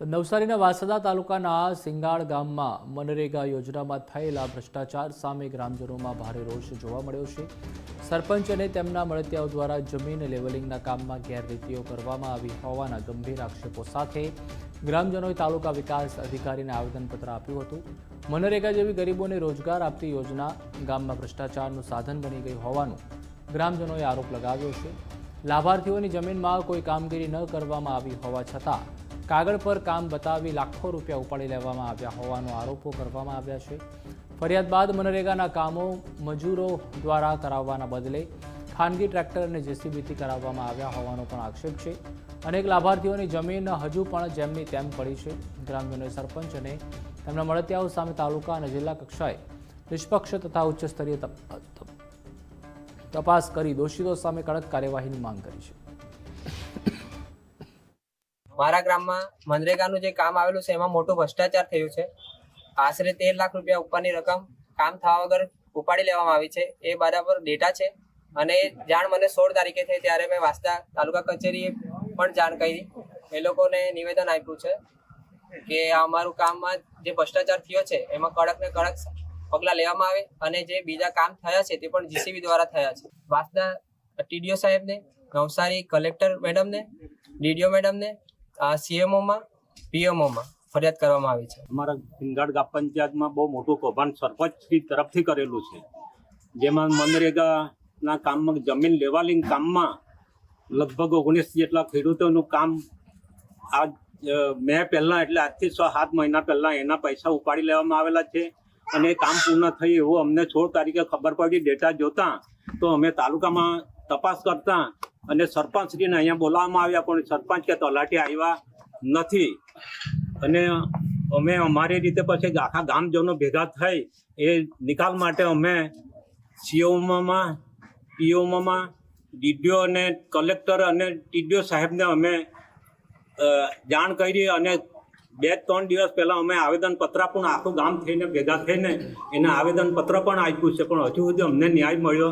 નવસારીના વાસદા તાલુકાના સિંગાળ ગામમાં મનરેગા યોજનામાં થયેલા ભ્રષ્ટાચાર સામે ગ્રામજનોમાં ભારે રોષ જોવા મળ્યો છે. સરપંચ અને તેમના મળતિયાઓ દ્વારા જમીન લેવલિંગના કામમાં ગેરરીતિઓ કરવામાં આવી હોવાના ગંભીર આક્ષેપો સાથે ગ્રામજનોએ તાલુકા વિકાસ અધિકારીને આવેદનપત્ર આપ્યું હતું. મનરેગા જેવી ગરીબોને રોજગાર આપતી યોજના ગામમાં ભ્રષ્ટાચારનું સાધન બની ગઈ હોવાનું ગ્રામજનોએ આરોપ લગાવ્યો છે. લાભાર્થીઓની જમીનમાં કોઈ કામગીરી ન કરવામાં આવી હોવા છતાં કાગળ પર કામ બતાવી લાખો રૂપિયા ઉપાડી લેવામાં આવ્યા હોવાનો આરોપો કરવામાં આવ્યા છે. ફરિયાદ બાદ મનરેગાના કામો મજૂરો દ્વારા કરાવવાના બદલે ખાનગી ટ્રેક્ટર અને જેસીબીથી કરાવવામાં આવ્યા હોવાનો પણ આક્ષેપ છે. અનેક લાભાર્થીઓની જમીન હજુ પણ જેમની તેમ પડી છે. ગ્રામ્યોને સરપંચ અને તેમના મળતિયાઓ સામે તાલુકા અને જિલ્લા કક્ષાએ નિષ્પક્ષ તથા ઉચ્ચ સ્તરીય તપ- તપ- તપાસ કરી દોષિતો સામે કડક કાર્યવાહીની માંગ કરી છે. મારા ગ્રામમાં મનરેગાનું જે કામ આવેલું છે, એમાં મોટો ભ્રષ્ટાચાર થયું છે. આશરે તેર લાખ રૂપિયા ઉપરની રકમ કામ થવા વગર ઉપાડી લેવામાં આવી છે. એ બરાબર ડેટા છે અને જાણ મને સોળ તારીખે થઈ ત્યારે મેં વાસ્તા તાલુકા કચેરીએ પણ જાણ કરી. એ લોકોને નિવેદન આપ્યું છે કે અમારું કામમાં જે ભ્રષ્ટાચાર થયો છે, એમાં કડક ને કડક પગલાં લેવામાં આવે અને જે બીજા કામ થયા છે, તે પણ જીસીબી દ્વારા થયા છે. વાસ્તા ટીડીઓ સાહેબને, નવસારી કલેક્ટર મેડમને, ડીડીઓ મેડમને સીએમઓમાં પીએમઓમાં ફરિયાદ કરવામાં આવી છે. અમારા ભીંગાડ ગામ પંચાયતમાં બહુ મોટું કૌભાંડ સરપંચ તરફથી કરેલું છે. જેમાં મનરેગાના કામમાં જમીન લેવાલિંગ કામમાં લગભગ ઓગણીસ જેટલા ખેડૂતોનું કામ આ અ, મેં પહેલાં એટલે આજથી છ સાત મહિના પહેલાં એના પૈસા ઉપાડી લેવામાં આવેલા છે અને કામ પૂર્ણ થયું એવું અમને સોળ તારીખે ખબર પડી ડેટા જોતા તો અમે તાલુકામાં તપાસ કરતા અને સરપંચશ્રીને અહીંયા બોલાવવામાં આવ્યા, પણ સરપંચ કે તલાટી આવ્યા નથી. અને અમે અમારી રીતે પછી આખા ગામજનો ભેગા થઈ એ નિકાલ માટે અમે સીઓમાં, પીઓમાં, ડીડીઓ અને કલેક્ટર અને ટીડીઓ સાહેબને અમે જાણ કરી અને બે ત્રણ દિવસ પહેલાં અમે આવેદનપત્ર પણ આખું ગામ થઈને ભેગા થઈને એને આવેદનપત્ર પણ આપ્યું છે, પણ હજુ સુધી અમને ન્યાય મળ્યો